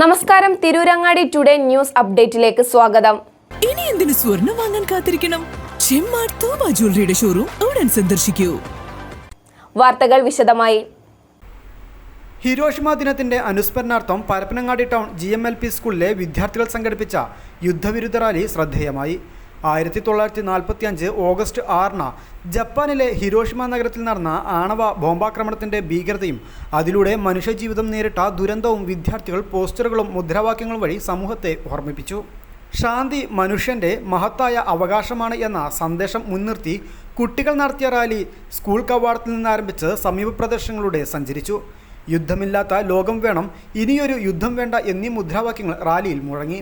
നമസ്കാരം. Tirurangadi today news അപ്ഡേറ്റിലേക്ക് സ്വാഗതം. ഇനി എന്തിനു സ്വർണം വാങ്ങാൻ കാത്തിരിക്കണം? ചെമ്മാർ തോമ ജ്വല്ലറിയുടെ ഷോറൂം ഉടൻ സന്ദർശിക്കൂ. വാർത്തകൾ വിശദമായി. ഹിരോഷിമ ദിനത്തിന്റെ അനുസ്മരണാർത്ഥം Parappanangadi town G M L P സ്കൂളിലെ വിദ്യാർത്ഥികൾ സംഘടിപ്പിച്ച യുദ്ധവിരുദ്ധ റാലി ശ്രദ്ധേയമായി. ആയിരത്തി തൊള്ളായിരത്തി നാൽപ്പത്തി അഞ്ച് ഓഗസ്റ്റ് ആറിന് ജപ്പാനിലെ ഹിരോഷിമ നഗരത്തിൽ നടന്ന ആണവ ബോംബാക്രമണത്തിന്റെ ഭീകരതയും അതിലൂടെ മനുഷ്യജീവിതം നേരിട്ട ദുരന്തവും വിദ്യാർത്ഥികൾ പോസ്റ്ററുകളും മുദ്രാവാക്യങ്ങളും വഴി സമൂഹത്തെ ഓർമ്മിപ്പിച്ചു. ശാന്തി മനുഷ്യന്റെ മഹത്തായ അവകാശമാണ് എന്ന സന്ദേശം മുൻനിർത്തി കുട്ടികൾ നടത്തിയ റാലി സ്കൂൾ കവാടത്തിൽ നിന്നാരംഭിച്ച് സമീപ പ്രദേശങ്ങളിലൂടെ സഞ്ചരിച്ചു. യുദ്ധമില്ലാത്ത ലോകം വേണം ഇനിയൊരു യുദ്ധം വേണ്ട എന്നീ മുദ്രാവാക്യങ്ങൾ റാലിയിൽ മുഴങ്ങി.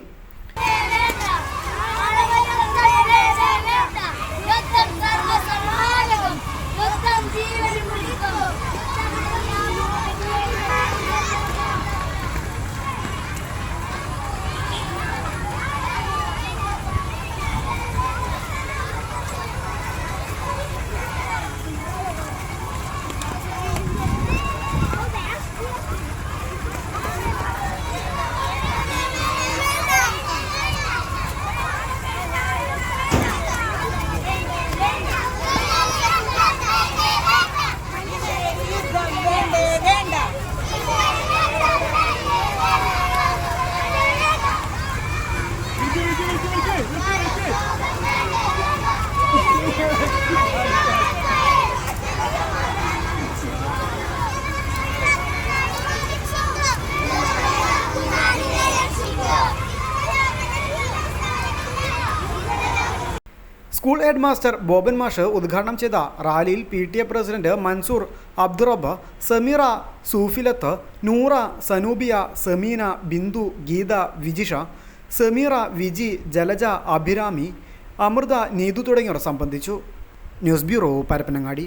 സ്കൂൾ ഹെഡ് മാസ്റ്റർ ബോബൻ മാഷ് ഉദ്ഘാടനം ചെയ്ത റാലിയിൽ P T A president Mansoor Abdurab Sameera Sufilath Noora Sanubiya Sameena Bindu Geetha Vijisha Sameera Viji Jalaja Abhirami Amrutha Neethu തുടങ്ങിയവർ സംബന്ധിച്ചു. News bureau Parappanangadi.